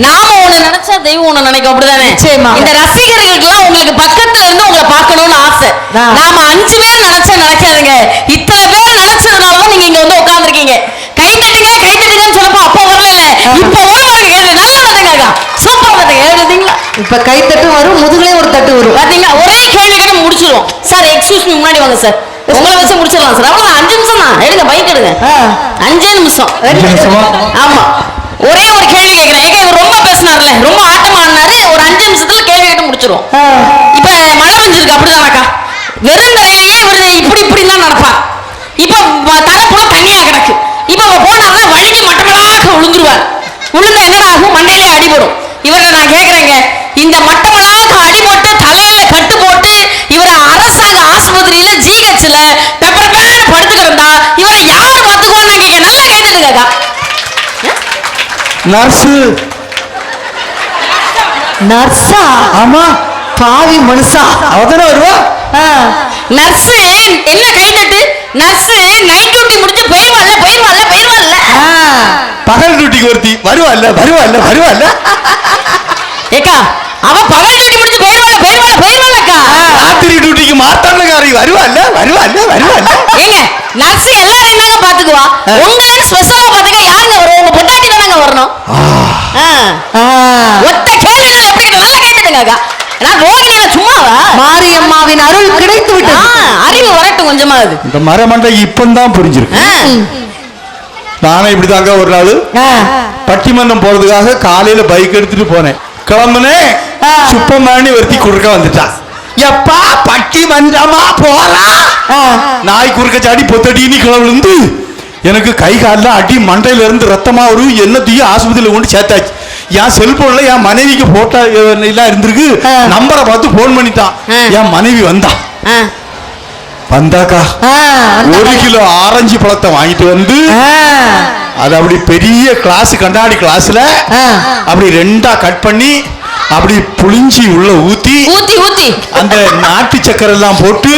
தெய்வம் நினைக்கும் அப்படிதானே. இந்த ரசிகர்களுக்கெல்லாம் உங்களுக்கு பக்கத்துல இருந்து உங்களை பார்க்கணும்னு ஆசை. நாம அஞ்சு பேர் நினைச்சா நினைக்காதுங்க. இத்தனை பேர் நினைச்சதுனாலதான் நீங்க இங்க வந்து உட்கார்ந்துருக்கீங்க. கை தட்டுங்க கை தட்டுங்கன்னு சொல்லப்போ அப்போ வரல இப்ப வரும் பாருங்க கேள்வி நல்லா தட்டுங்க சூப்பர் தட்டுங்க எழுதுங்களா இப்ப கைத்தட்டு வரும் முதுகுலயே ஒரு தட்டு வரும். பாத்தீங்களா? ஒரே கேள்வி கேட்டு முடிச்சிருவோம். சார் எக்ஸ்கியூஸ் மீ முன்னாடி வாங்க சார். உங்களை வச்சு முடிச்சிடலாம் சார். அவ்வளவு அஞ்சு நிமிஷம் தான். எடுங்க பைக் எடுங்க. ஆ. அஞ்சே நிமிஷம். அஞ்சு நிமிஷமா? ஆமா. ஒரே ஒரு கேள்வி கேட்கிறேன் ஏங்க இவர் ரொம்ப பேசினார்ல. ரொம்ப ஆட்டமா ஆடினாரு ஒரு அஞ்சு நிமிஷத்துல கேள்வி கேட்டு முடிச்சிருவோம் ஆ. இப்ப மழை பெஞ்சிருக்கு அப்படிதானக்கா வெறும் தரையிலேயே இவர் இப்படி இப்படி தான் நடப்பார் இப்ப தரை பூரா தண்ணியா கிடக்கு. இப்ப போனார்னா வழுக்கி மட்டமலாக விழுந்துருவார் விழுந்தா என்னடா ஆகும்? மண்டையிலே அடிபடும். இவர்கிட்ட நான் கேக்குறேங்க இந்த மட்டமலாக நர்ஸு. நர்ஸா? ஆமா. பாவி மனுஷா. அவதானே வருவா. நர்ஸ் என்ன கை தட்டு நர்ஸ் நைட் டியூட்டி முடிஞ்சு போயிருவாள்ல போயிருவாள்ல போயிருவாள்ல. பகல் டியூட்டிக்கு ஒருத்தி. வருவாள்ல வருவாள்ல வருவாள்ல ஏக்கா அவ பகல் டியூட்டி முடிஞ்சு போயிருவாள்ல போயிருவாள்ல போயிருவாள்லக்கா ராத்திரி டியூட்டிக்கு மாத்தாண்டக்காரி வருவாள்ல வருவாள்ல வருவாள்ல ஏங்க நர்ஸ் எல்லாரையும் தாங்க பாத்துக்குவா. உங்களுக்கு ஸ்பெஷலா பாத்துக்க நான் சும்மாவா? மாரியம்மாவின் அருள் கிடைத்து விட்டது. அறிவு வரட்டும் கொஞ்சமாவது இந்த மரமண்டை இப்பந்தான் புரிஞ்சிருக்கு. ஆ. நானே இப்படிதாங்க ஒரு நாள். பட்டிமன்றம் போறதுக்காக காலையில பைக் எடுத்துட்டு போனேன். கிளம்புனேன் ஆ. சுப்பமானி ஒருத்தி குறுக்க வந்துட்டா. எப்பா பட்டிமன்றமா போலாம் ஆ. நாய் குறுக்க சாடி பொத்தடின்னு கிளம்புந்து எனக்கு கை காலில் அடி மண்டையில இருந்து ரத்தமா வரும் என்னத்தையும் ஆஸ்பத்திரியில கொண்டு சேர்த்தாச்சு. என் செல்போன்ல என் மனைவிக்கு போட்டோ எல்லாம் இருந்திருக்கு. நம்பரை பார்த்து போன் பண்ணிட்டான். என் மனைவி வந்தா. வந்தாக்கா. ஒரு கிலோ ஆரஞ்சு பழத்தை வாங்கிட்டு வந்து. அது அப்படி பெரிய கிளாஸ் கண்ணாடி கிளாஸ்ல. அப்படி ரெண்டா கட் பண்ணி அப்படி புளிஞ்சி உள்ள ஊத்தி ஊத்தி ஊத்தி அந்த நாட்டு சக்கரை எல்லாம் போட்டு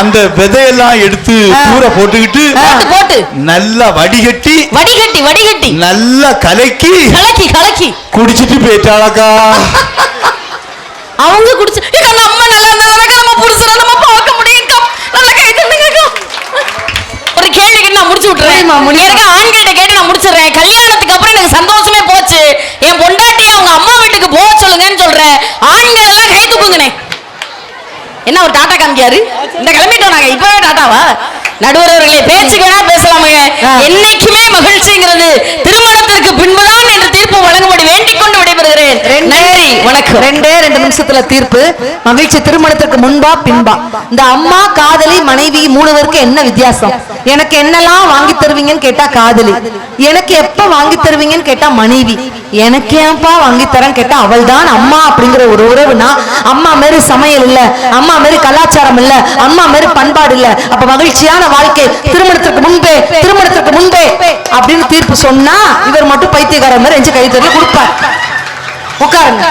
அந்த விதையெல்லாம் எடுத்து தூர போட்டுக்கிட்டு போட்டு. நல்லா வடிகட்டி வடிகட்டி வடிகட்டி. நல்லா கலக்கி கலக்கி கலக்கி. குடிச்சிட்டு போயிட்டாளக்கா அவங்க குடிச்சு நம்ம நல்லா நம்ம புருஷனை நம்ம பார்க்க முடியும். நல்லா கை அக்கா. ஒரு கேள்வி கேட்டு நான் முடிச்சு விட்டுறேன். எனக்கு ஆண்கள்ட்ட கேட்டு நான் முடிச்சிடுறேன். கல்யாணத்துக்கு அப்புறம் எனக்கு சந்தோஷமே போச்சு. என் பொண்டாட்டி அவங்க அம்மா வீட்டுக்கு போக சொல்லுங்கன்னு சொல்றேன். ஆண்கள் எல்லாம் கை தூக்குங்கண்ணே என்ன ஒரு டாடா காமிக்காரு இந்த கிளம்பிட்டோம் நாங்க. இப்பவே டாட்டாவா நடுவர் அவர்களே பேச்சுக்கு வேணா பேசலாமே ஆ. என்னைக்குமே மகிழ்ச்சிங்கிறது திருமணத்திற்கு பின்புதான் என்று தீர்ப்பு வழங்கும்படி வேண்டிக் கொண்டு விடைபெறுகிறேன் நன்றி வணக்கம். ரெண்டே ரெண்டு நிமிஷத்துல தீர்ப்பு. மகிழ்ச்சி திருமணத்துக்கு முன்பா பின்பா. இந்த அம்மா காதலி மனைவி மூணுவருக்கு என்ன வித்தியாசம்? எனக்கு என்னெல்லாம் வாங்கி தருவீங்கன்னு கேட்டா காதலி. எனக்கு எப்ப வாங்கி தருவீங்கன்னு கேட்டா மனைவி. எனக்கு ஏன்பா வாங்கி தரேன் கேட்டா அவள் தான் அம்மா அப்படிங்கிற ஒரு உறவுனா அம்மா மாரி சமையல் இல்ல அம்மா மாரி கலாச்சாரம் இல்ல அம்மா மாரி பண்பாடு இல்ல. அப்ப மகிழ்ச்சியான வாழ்க்கை திருமணத்திற்கு முன்பே திருமணத்திற்கு முன்பே அப்படின்னு தீர்ப்பு சொன்னா இவர் மட்டும் பைத்தியக்காரர் மாதிரி எஞ்சு கை தரல கொடுப்பார். உட்காருங்க.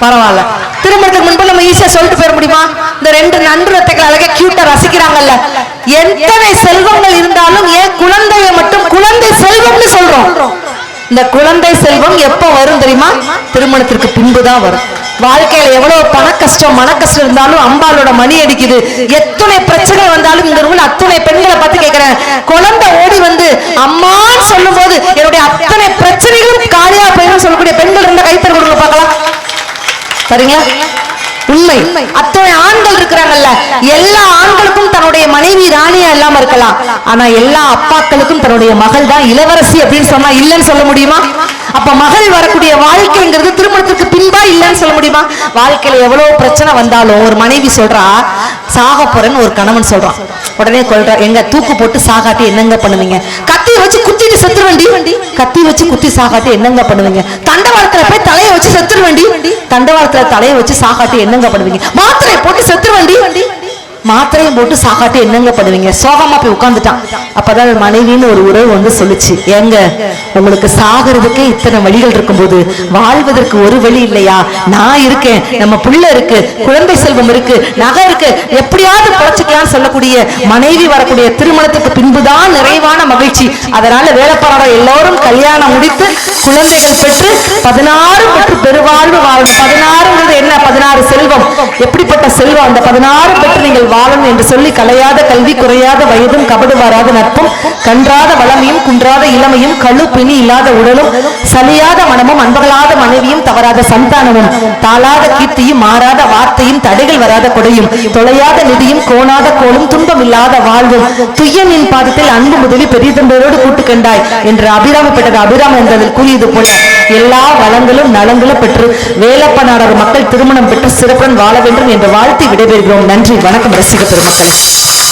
பரவாயில்ல. திருமணத்துக்கு முன்பு நம்ம ஈஸியா சொல்லிட்டு போயிட முடியுமா? இந்த ரெண்டு நண்பர்கள் அழகா கியூட்டா ரசிக்கிறாங்கல்ல. எத்தனை செல்வங்கள் இருந்தாலும் ஏன் குழந்தைய மட்டும் குழந்தை செல்வம் இந்த குழந்தை செல்வம் எப்ப வரும் தெரியுமா? திருமணத்திற்கு பின்புதான் வரும். வாழ்க்கையில எவ்வளவு பண கஷ்டம் மன கஷ்டம் இருந்தாலும் அம்பாலோட மணி அடிக்குது. எத்தனை பிரச்சனை வந்தாலும் இந்த ரூம்ல அத்தனை பெண்களை பார்த்து கேட்கிறேன் குழந்தை ஓடி வந்து அம்மான்னு சொல்லும் போது என்னுடைய அத்தனை பிரச்சனைகளும் காலியா போயிடும் சொல்லக்கூடிய பெண்கள் இருந்த கைத்தறி கொடுங்க பார்க்கலாம். சரிங்களா? உண்மை. அத்தனை ஆண்கள் இருக்கிறாங்கல்ல எல்லா ஆண்களுக்கும் தன்னுடைய மனைவி ராணியா இல்லாம இருக்கலாம். ஆனா எல்லா அப்பாக்களுக்கும் தன்னுடைய மகள் தான் இளவரசி அப்படின்னு சொன்னா இல்லைன்னு சொல்ல முடியுமா? அப்ப மகள் வரக்கூடிய வாழ்க்கைங்கிறது திருமணத்துக்கு பின்பா இல்லைன்னு சொல்ல முடியுமா? வாழ்க்கையில எவ்வளவு பிரச்சனை வந்தாலும் ஒரு மனைவி சொல்றா சாக போறேன்னு ஒரு கணவன் சொல்றான். உடனே கொள்றா எங்க தூக்கு போட்டு சாகாட்டி என்னங்க பண்ணுவீங்க? கத்தி வச்சு வண்டி செத்துருவண்டி கத்தி வச்சு குத்தி சாகாட்டி என்னங்க பண்ணுவீங்க? தண்டவாளத்துல போய் தலையை வச்சு செத்துருவண்டி தண்டவாளத்துல தலையை வச்சு சாகாட்டி என்னங்க பண்ணுவீங்க? மாத்திரை போட்டு செத்துருவண்டி மாத்திரையும் போட்டு சாக்காட்டி என்னங்க பண்ணுவீங்க? சோகமா போய் உட்கார்ந்துட்டான். அப்பதான் மனைவின்னு ஒரு உறவு வந்து சொல்லுச்சு. ஏங்க உங்களுக்கு சாகிறதுக்கே இத்தனை வழிகள் இருக்கும்போது வாழ்வதற்கு ஒரு வழி இல்லையா? நான் இருக்கேன் நம்ம புள்ள இருக்கு குழந்தை செல்வம் இருக்கு நகை இருக்கு எப்படியாவது பொழைச்சுக்கலாம்னு சொல்லக்கூடிய மனைவி வரக்கூடிய திருமணத்துக்கு பின்புதான் நிறைவான மகிழ்ச்சி. அதனால வேலைப்பாரோட எல்லோரும் கல்யாணம் முடித்து குழந்தைகள் பெற்று பதினாறு பெற்று பெருவாழ்வு வாழணும். பதினாறுங்கிறது என்ன? பதினாறு செல்வம். எப்படிப்பட்ட செல்வம்? அந்த பதினாறு பெற்று நீங்கள் பாலன் என்று சொல்லி கலையாத கல்வி குறையாத வயதும் கபடு வராத நட்பும் கன்றாத வளமையும் குன்றாத இளமையும் கழு பிணி இல்லாத உடலும் சலியாத மனமும் அன்பகலாத மனைவியும் தவறாத சந்தானமும் தாளாத கீர்த்தியும் மாறாத வார்த்தையும் தடைகள் வராத கொடையும் தொலையாத நிதியும் கோணாத கோலும் துன்பம் இல்லாத வாழ்வும் துய்யனின் பாதத்தில் அன்பு முதலி பெரிய தம்பரோடு கூட்டு கண்டாய் என்று அபிராமப்பட்டது அபிராம என்றதில் கூறியது போல எல்லா வளங்களும் நலங்களும் பெற்று வேலப்பனாரர் மக்கள் திருமணம் பெற்று சிறப்புடன் வாழ வேண்டும் என்று வாழ்த்தி விடைபெறுகிறோம். நன்றி வணக்கம் Fíjate, hermosa.